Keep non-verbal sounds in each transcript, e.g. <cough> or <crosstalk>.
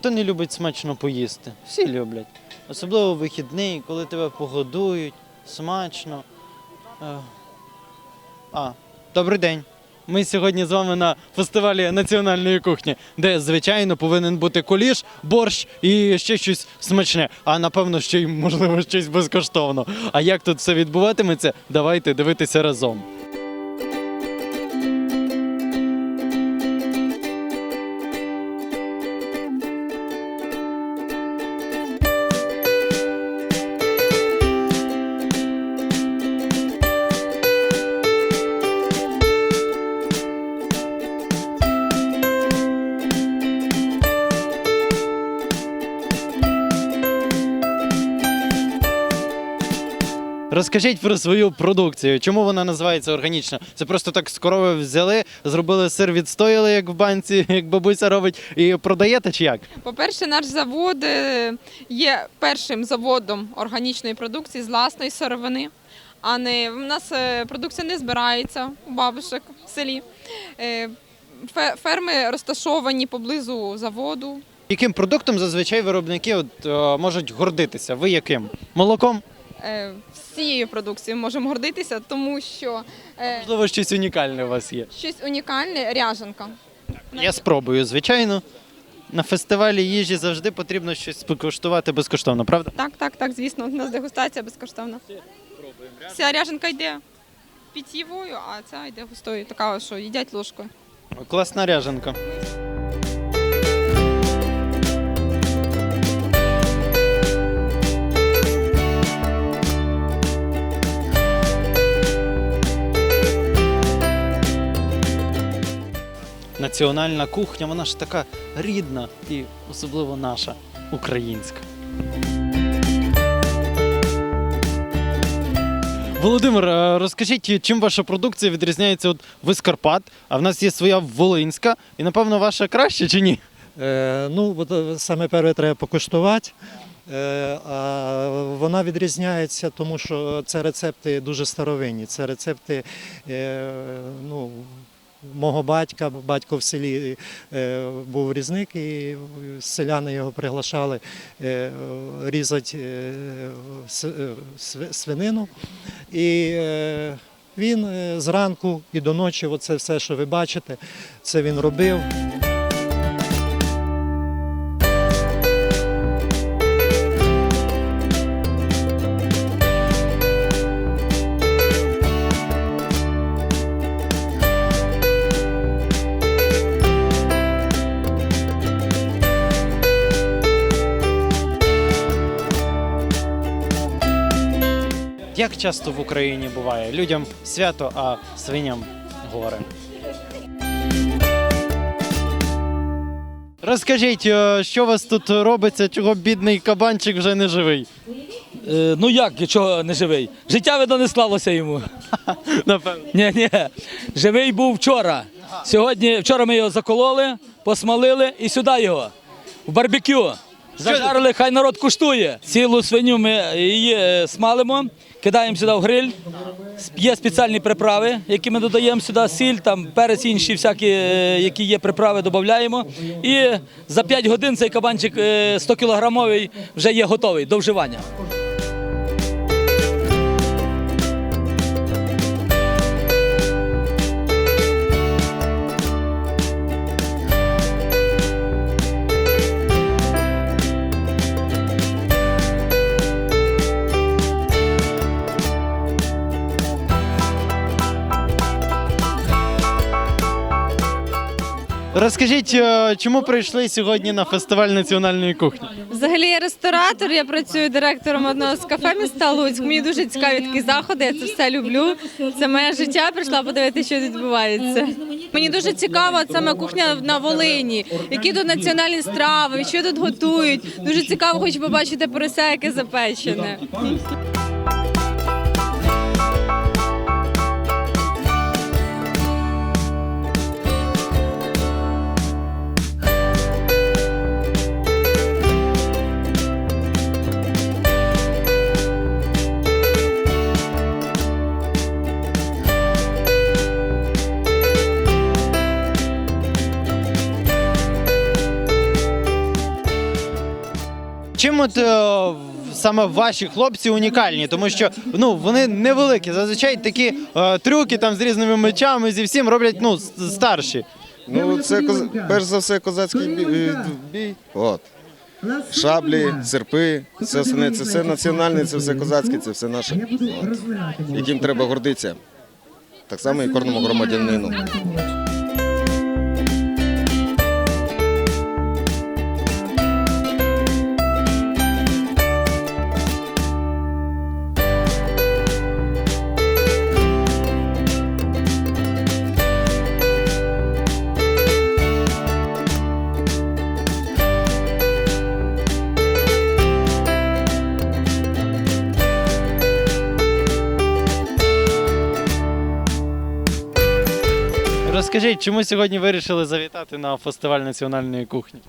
Хто не любить смачно поїсти? Всі люблять. Особливо вихідний, коли тебе погодують, смачно. Е, А, добрий день. Ми сьогодні з вами на фестивалі національної кухні, де, звичайно, повинен бути куліш, борщ і ще щось смачне. А напевно, ще й можливо щось безкоштовно. А як тут все відбуватиметься, давайте дивитися разом. Розкажіть про свою продукцію. Чому вона називається органічна? Це просто так з корови взяли, зробили сир, відстояли, як в банці, <laughs> як бабуся робить, і продаєте чи як? По-перше, наш завод е, є першим заводом органічної продукції з власної сировини. А не в нас е, продукція не збирається у бабушек в селі. Е, Ферми розташовані поблизу заводу. Яким продуктом зазвичай виробники от, можуть гордитися? Ви яким? Молоком? Е, Всією продукцією можемо гордитися, тому що е, Можливо, щось унікальне у вас є. щось унікальне ряженка. Я спробую, звичайно. На фестивалі їжі завжди потрібно щось покуштувати безкоштовно, правда? Так, так, так, звісно, у нас дегустація безкоштовна. Вся ряженка йде питьєвою, а ця йде густою, така, що їдять ложкою. Класна ряженка. Національна кухня, вона ж така рідна і особливо наша, українська. Володимир, е, розкажіть, чим ваша продукція відрізняється? От ви з Карпат, а в нас є своя Волинська, і напевно ваша краще чи ні? Е, ну, е, саме перше треба покуштувати. Е, а вона відрізняється, тому що це рецепти дуже старовинні. Це рецепти е, ну, мого батька. Батько в селі е, був різник, і селяни його приглашали е, різати е, свинину. І він зранку і до ночі, оце все, що ви бачите, це він робив. Як часто в Україні буває? Людям свято, а свиням горе. Розкажіть, е, що у вас тут робиться, чого бідний кабанчик вже не живий? Е, ну як, чого не живий? Життя видно не склалося йому. <laughs> Напевно. Ні, ні. Живий був вчора. Сьогодні, вчора ми його закололи, посмалили і сюди його. В барбекю. Зажарили, хай народ куштує. Цілу свиню ми її е, смалимо, кидаємо сюди в гриль. Є спеціальні приправи, які ми додаємо сюди, сіль, там перець, інші всякі, е, які є приправи, додаємо. І за 5 годин цей кабанчик е, 100 кілограмовий вже є готовий до вживання. Розкажіть, е, чому прийшли сьогодні на фестиваль національної кухні? Взагалі я ресторатор, я працюю директором одного з кафе міста Луцьк. Мені дуже цікаві такі заходи, я це все люблю. Це моє життя, прийшла подивитися, що відбувається. Мені дуже цікаво саме кухня на Волині, які тут національні страви, що тут готують. Дуже цікаво, хочу побачити порося, яке запечене. От е, саме ваші хлопці унікальні? Тому що ну вони невеликі. Зазвичай такі е, трюки там з різними мечами, зі всім роблять ну с- старші. Ну, це коз- перш за все козацький бій. е, бій. От. Шаблі, серпи, це все, не- це все національне, це все козацьке, це все наше. От. Яким треба гордитися. Так само і кожному громадянину. Розкажіть, чому сьогодні вирішили завітати на фестиваль національної кухні?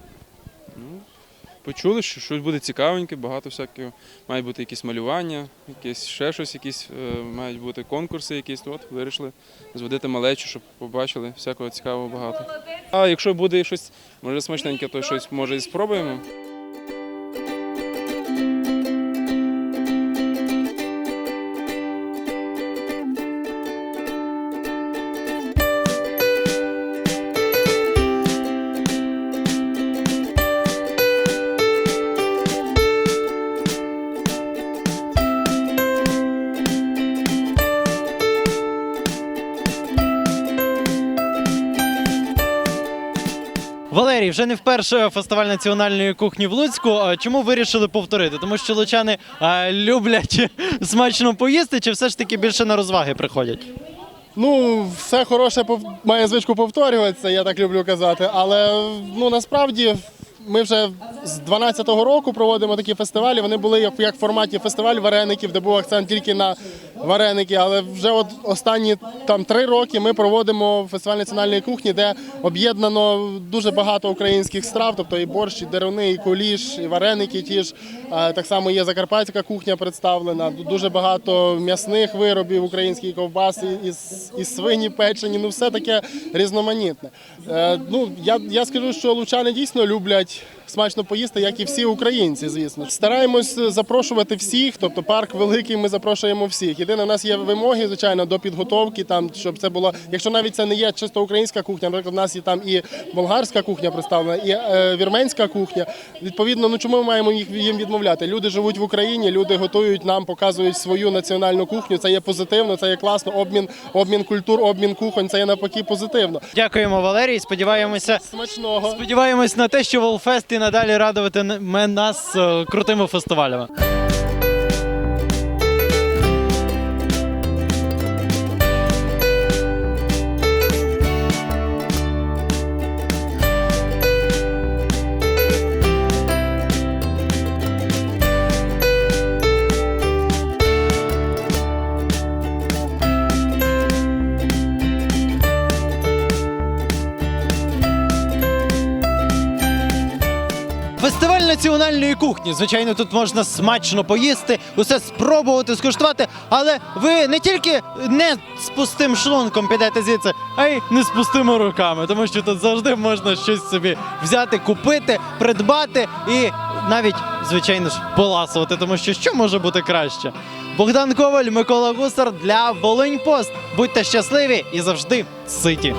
Почули, що щось буде цікавеньке, багато всякого. Мають бути якісь малювання, якісь ще щось, якісь е, мають бути конкурси, якісь. От вирішили зводити малечу, щоб побачили всякого цікавого багато. А якщо буде щось, може смачненьке, то щось може і спробуємо. Валерій, вже не вперше фестиваль національної кухні в Луцьку. Чому вирішили повторити? Тому що лучани люблять <laughs> смачно поїсти, чи все ж таки більше на розваги приходять? Ну, все хороше має звичку повторюватися, я так люблю казати. Але ну насправді ми вже з 12-го року проводимо такі фестивалі. Вони були як, в форматі фестиваль вареників, де був акцент тільки на вареники. Але вже от останні там три роки ми проводимо фестиваль національної кухні, де об'єднано дуже багато українських страв, тобто і борщ, і деруни, і куліш, і вареники. Ті ж так само є закарпатська кухня представлена. Дуже багато м'ясних виробів, українські ковбаси, і, і свині печені. Ну все таке різноманітне. Е, Ну я, я скажу, що лучани дійсно люблять. much. Смачно поїсти, як і всі українці, звісно. Стараємось запрошувати всіх, тобто парк великий, ми запрошуємо всіх. Єдине, у нас є вимоги, звичайно, до підготовки, там, щоб це було. Якщо навіть це не є чисто українська кухня, наприклад, у нас є там і болгарська кухня представлена, і е, вірменська кухня. Відповідно, ну чому ми маємо їх їм відмовляти? Люди живуть в Україні, люди готують нам, показують свою національну кухню. Це є позитивно, це є класно. Обмін, обмін культур, обмін кухонь. Це є навпаки позитивно. Дякуємо, Валерій. Сподіваємося, Смачного. сподіваємось на те, що Волфест і надалі радувати нас е, крутими фестивалями. Фестиваль національної кухні. Звичайно, тут можна смачно поїсти, усе спробувати, скуштувати. Але ви не тільки не з пустим шлунком підете звідси, а й не з пустими руками, тому що тут завжди можна щось собі взяти, купити, придбати і навіть, звичайно ж, поласувати, тому що що може бути краще. Богдан Коваль, Микола Гусар для Волинь Пост. Будьте щасливі і завжди ситі.